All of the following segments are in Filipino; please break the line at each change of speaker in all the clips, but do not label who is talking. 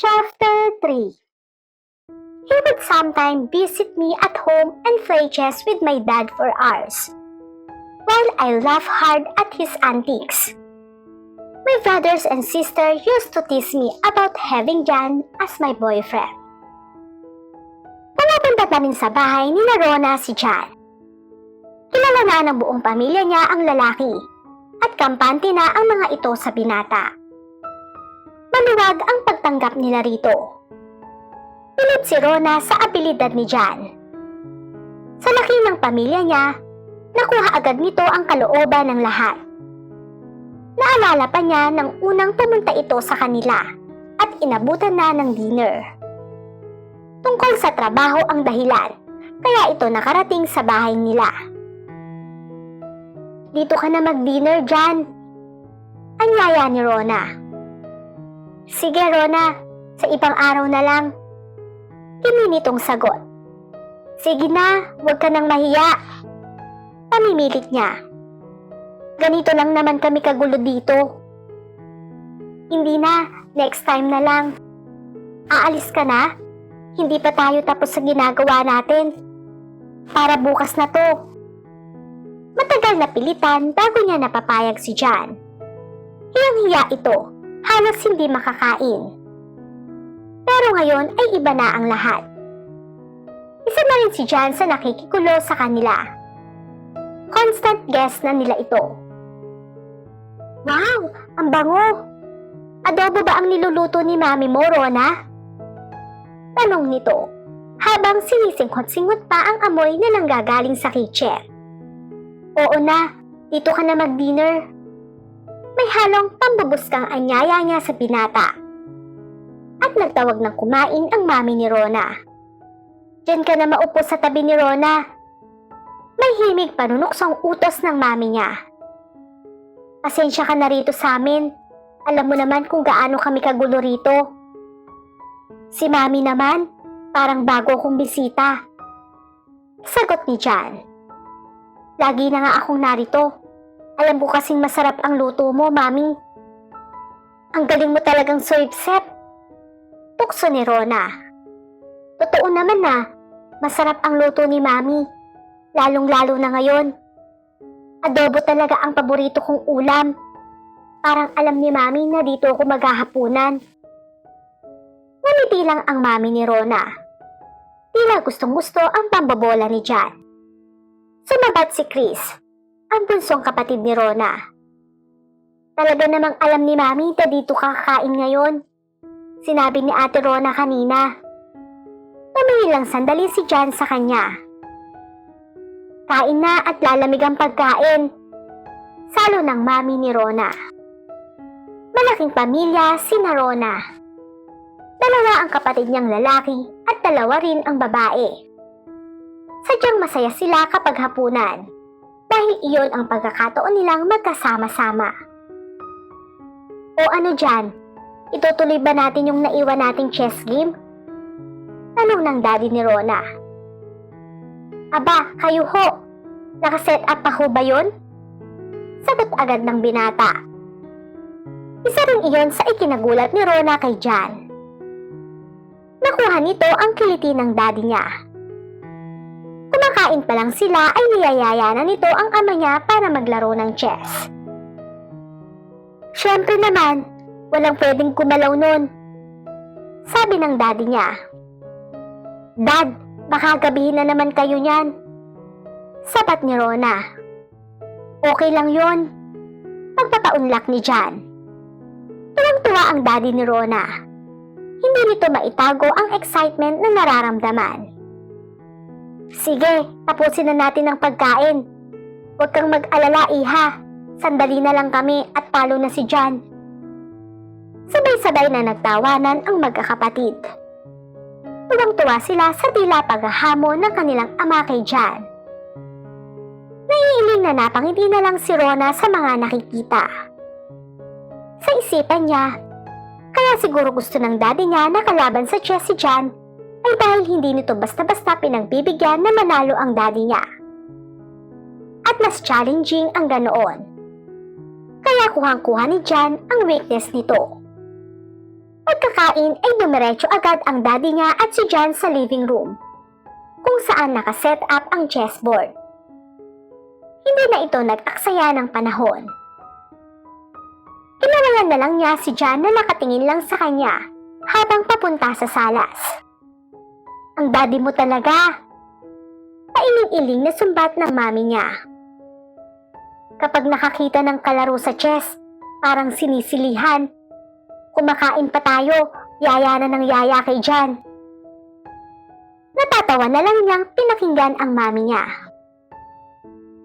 Chapter 3 He would sometimes visit me at home and play chess with my dad for hours, while I laugh hard at his antics. My brothers and sister used to tease me about having Jan as my boyfriend. Pumupunta na rin sa bahay ni Rona si Jan. Kilala na ng buong pamilya niya ang lalaki at kampante na ang mga ito sa binata. Maluwag ang pagtanggap nila rito. Pilit si Rona sa abilidad ni Jan. Sa laki ng pamilya niya, nakuha agad nito ang kalooban ng lahat. Naalala pa niya nang unang pumunta ito sa kanila at inabutan na ng dinner. Tungkol sa trabaho ang dahilan, kaya ito nakarating sa bahay nila. Dito ka na mag-dinner, Jan. Anyaya ni Rona. Sige, Rona. Sa ibang araw na lang. Kiminitong sagot. Sige na, huwag ka nang mahiya. Pamimilit niya. Ganito lang naman kami kagulo dito. Hindi na, next time na lang. Aalis ka na? Hindi pa tayo tapos sa ginagawa natin. Para bukas na to. Matagal na pilitan bago niya napapayag si John. Hiyang-hiya ito, halos hindi makakain. Pero ngayon ay iba na ang lahat. Isa na rin si John sa nakikikulo sa kanila. Constant guest na nila ito. Wow! Ang bango! Adobo ba ang niluluto ni Mami mo, Rona? Tanong nito, habang sinisingkot-singot pa ang amoy na nanggagaling sa kitchen. Oo na, dito ka na mag-dinner. May halong pambubuskang anyaya niya sa binata. At nagtawag ng kumain ang mami ni Rona. Diyan ka na maupo sa tabi ni Rona. May himig panunuksong utos ng mami niya. Pasensya ka na rito sa amin. Alam mo naman kung gaano kami kagulo rito. Si mami naman, parang bago kong bisita. Sagot ni Jan. Lagi na nga akong narito. Alam ko kasing masarap ang luto mo, mami. Ang galing mo talagang soipsep. Tukso ni Rona. Totoo naman na, masarap ang luto ni mami. Lalong-lalo na ngayon. Adobo talaga ang paborito kong ulam. Parang alam ni mami na dito ako maghahapunan. Ngumiti lang ang mami ni Rona. Tila gustong gusto ang pambabola ni Jan. Sumabat si Chris, ang bunsong kapatid ni Rona. Talaga namang alam ni Mami na dito kakain ngayon. Sinabi ni Ate Rona kanina. Tumingin lang sandali si Jan sa kanya. Kain na at lalamig ang pagkain. Salo ng mami ni Rona. Malaking pamilya si na Rona. Dalawa ang kapatid niyang lalaki at dalawa rin ang babae. Sadyang masaya sila kapag hapunan dahil iyon ang pagkakataon nilang magkasama-sama. O ano dyan? Itutuloy ba natin yung naiwan nating chess game? Tanong ng daddy ni Rona. Aba, kayo ho. Nakaset up pa ho ba yun? Sagot agad ng binata. Isa rin iyon sa ikinagulat ni Rona kay Jan. Nakuha nito ang kiliti ng daddy niya. Kumakain pa lang sila ay niyayaya na nito ang ama niya para maglaro ng chess. Siyempre naman, walang pwedeng kumalaw nun. Sabi ng daddy niya. Dad, baka gabihin na naman kayo niyan. Sapat ni Rona. Okay lang yon. Pagpapaunlak ni Jan. Tuwang-tuwa ang daddy ni Rona. Hindi nito maitago ang excitement na nararamdaman. Sige, tapusin na natin ang pagkain. Huwag kang mag-alala, iha. Sandali na lang kami at talo na si Jan. Sabay-sabay na nagtawanan ang magkakapatid. Tuwang-tuwa sila sa tila paghahamon ng kanilang ama kay Jan. Naiiling na napangiti na lang si Rona sa mga nakikita. Sa isipan niya, kaya siguro gusto ng daddy niya na kalaban sa chess si Jan ay dahil hindi nito basta-basta pinagbibigyan na manalo ang daddy niya. At mas challenging ang ganoon. Kaya kuhang-kuha ni Jan ang weakness nito. Pagkakain ay dumiretso agad ang daddy niya at si Jan sa living room, kung saan nakaset up ang chessboard. Hindi na ito nag-aksaya ng panahon. Inawalan na lang niya si Jan na nakatingin lang sa kanya habang papunta sa salas. Ang daddy mo talaga. Pailing-iling na sumbat ng mami niya. Kapag nakakita ng kalaro sa chess, parang sinisilihan. Kumakain pa tayo, yaya na ng yaya kay Jan. Natatawa na lang niyang pinakinggan ang mami niya.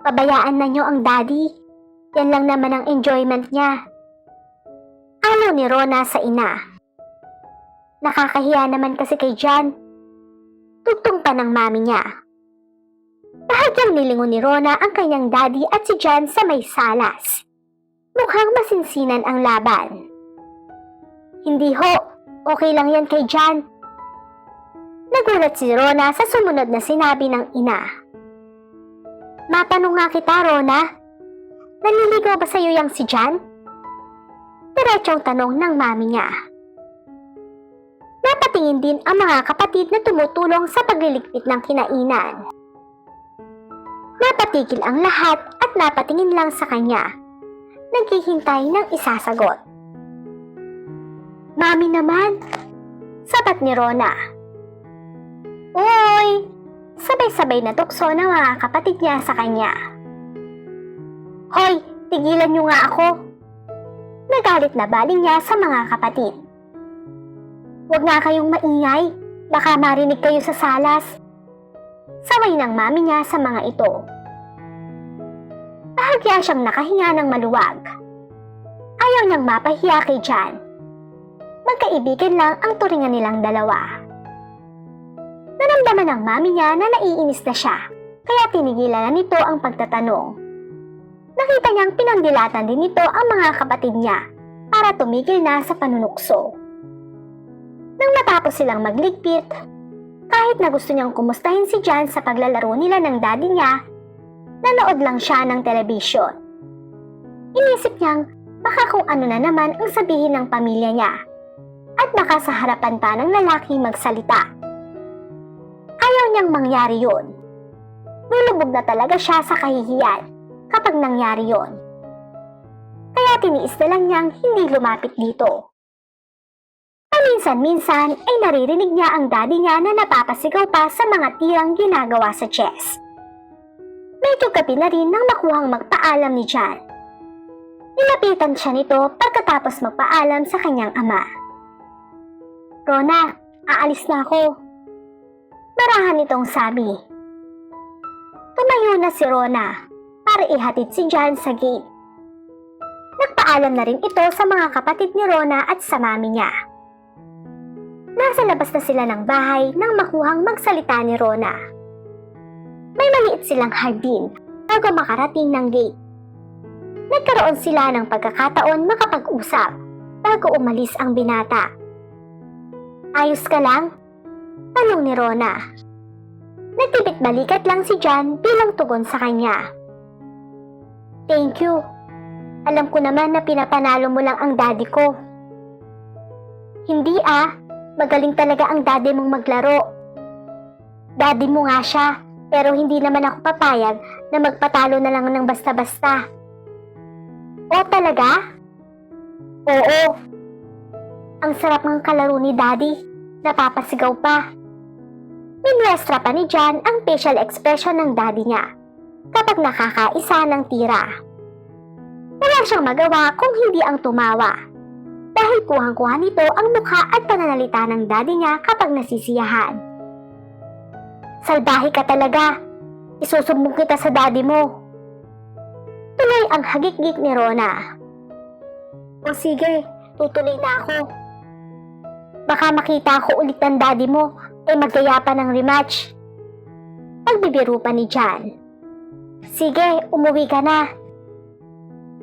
Pabayaan na niyo ang daddy. Yan lang naman ang enjoyment niya. Ano ni Rona sa ina? Nakakahiya naman kasi kay Jan. Tugtong pa ng mami niya. Bahagyang nilingon ni Rona ang kanyang daddy at si Jan sa may salas. Mukhang masinsinan ang laban. Hindi ho, okay lang yan kay Jan. Nagulat si Rona sa sumunod na sinabi ng ina. Matanong nga kita, Rona. Naniligaw ba sa'yo yang si Jan? Diretsong tanong ng mami niya. Napatingin din ang mga kapatid na tumutulong sa pagliligpit ng kinainan. Napatigil ang lahat at napatingin lang sa kanya. Naghihintay ng isasagot. Mami naman, sabat ni Rona. Uy! Sabay-sabay na tukso ng mga kapatid niya sa kanya. Hoy, tigilan niyo nga ako. Nagalit na baling niya sa mga kapatid. Huwag nga kayong maingay, baka marinig kayo sa salas. Saway ng mami niya sa mga ito. Bahagya siyang nakahinga ng maluwag. Ayaw niyang mapahiya kay Jan. Magkaibigan lang ang turingan nilang dalawa. Naramdaman ng mami niya na naiinis na siya, kaya tinigilan na nito ang pagtatanong. Nakita niyang pinandilatan din nito ang mga kapatid niya para tumigil na sa panunukso. Nang matapos silang magligpit, kahit na gusto niyang kumustahin si Jan sa paglalaro nila ng daddy niya, nanood lang siya ng telebisyon. Inisip niyang baka kung ano na naman ang sabihin ng pamilya niya at baka sa harapan pa ng lalaki magsalita. Ayaw niyang mangyari yun. Lulubog na talaga siya sa kahihiyan kapag nangyari yon. Kaya tiniis na lang niyang hindi lumapit dito. Paminsan-minsan ay naririnig niya ang daddy niya na napapasigaw pa sa mga tirang ginagawa sa chess. Medyo gabi na rin nang makuhang magpaalam ni Jan. Nilapitan siya nito pagkatapos magpaalam sa kanyang ama. Rona, aalis na ako. Marahan nitong sabi. Tumayo na si Rona para ihatid si Jan sa gate. Nagpaalam na rin ito sa mga kapatid ni Rona at sa mami niya. Nasa labas na sila ng bahay nang makuhang magsalita ni Rona. May maliit silang hardin bago makarating ng gate. Nagkaroon sila ng pagkakataon makapag-usap bago umalis ang binata. Ayos ka lang? Tanong ni Rona. Nagtipit balikat lang si Jan bilang tugon sa kanya. Thank you. Alam ko naman na pinapanalo mo lang ang daddy ko. Hindi ah, magaling talaga ang daddy mong maglaro. Daddy mo nga siya, pero hindi naman ako papayag na magpatalo na lang ng basta-basta. O talaga? Oo. Ang sarap ng kalaro ni daddy, napapasigaw pa. Minwestra pa ni Jan ang facial expression ng daddy niya kapag nakakaisa ng tira. Wala siyang magawa kung hindi ang tumawa. Dahil kuhang-kuha nito ang mukha at pananalita ng daddy niya kapag nasisiyahan. Salbahe ka talaga. Isusumbong kita sa daddy mo. Tuloy ang hagik-gik ni Rona. O sige, tutuloy na ako. Baka makita ko ulit ng daddy mo ay magkaya pa ng rematch. Pagbibiro pa ni Jan. Sige, umuwi ka na.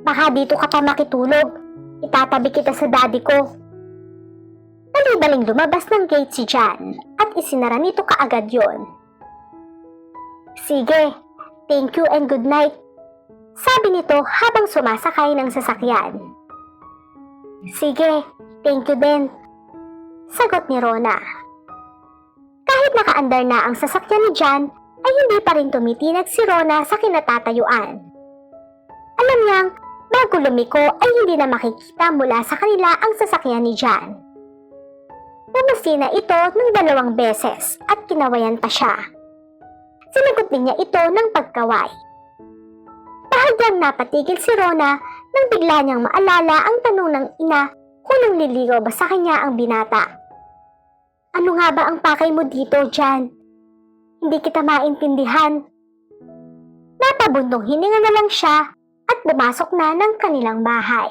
Baka dito ka pa makitulog. Itatabi kita sa daddy ko. Nalibaling lumabas ng gate si Jan at isinara nito kaagad yon. Sige, thank you and good night. Sabi nito habang sumasakay ng sasakyan. Sige, thank you din. Sagot ni Rona. Kahit nakaandar na ang sasakyan ni Jan, ay hindi pa rin tumitinag si Rona sa kinatatayuan. Alam niyang bago lumiko ay hindi na makikita mula sa kanila ang sasakyan ni Jan. Namasina ito ng dalawang beses at kinawayan pa siya. Sinagot din niya ito ng pagkaway. Bahagyang napatigil si Rona nang bigla niyang maalala ang tanong ng ina kung nang liligaw ba sa kanya ang binata. Ano nga ba ang pakay mo dito, Jan? Hindi kita maintindihan. Napabundong hininga na lang siya at pumasok na ng kanilang bahay.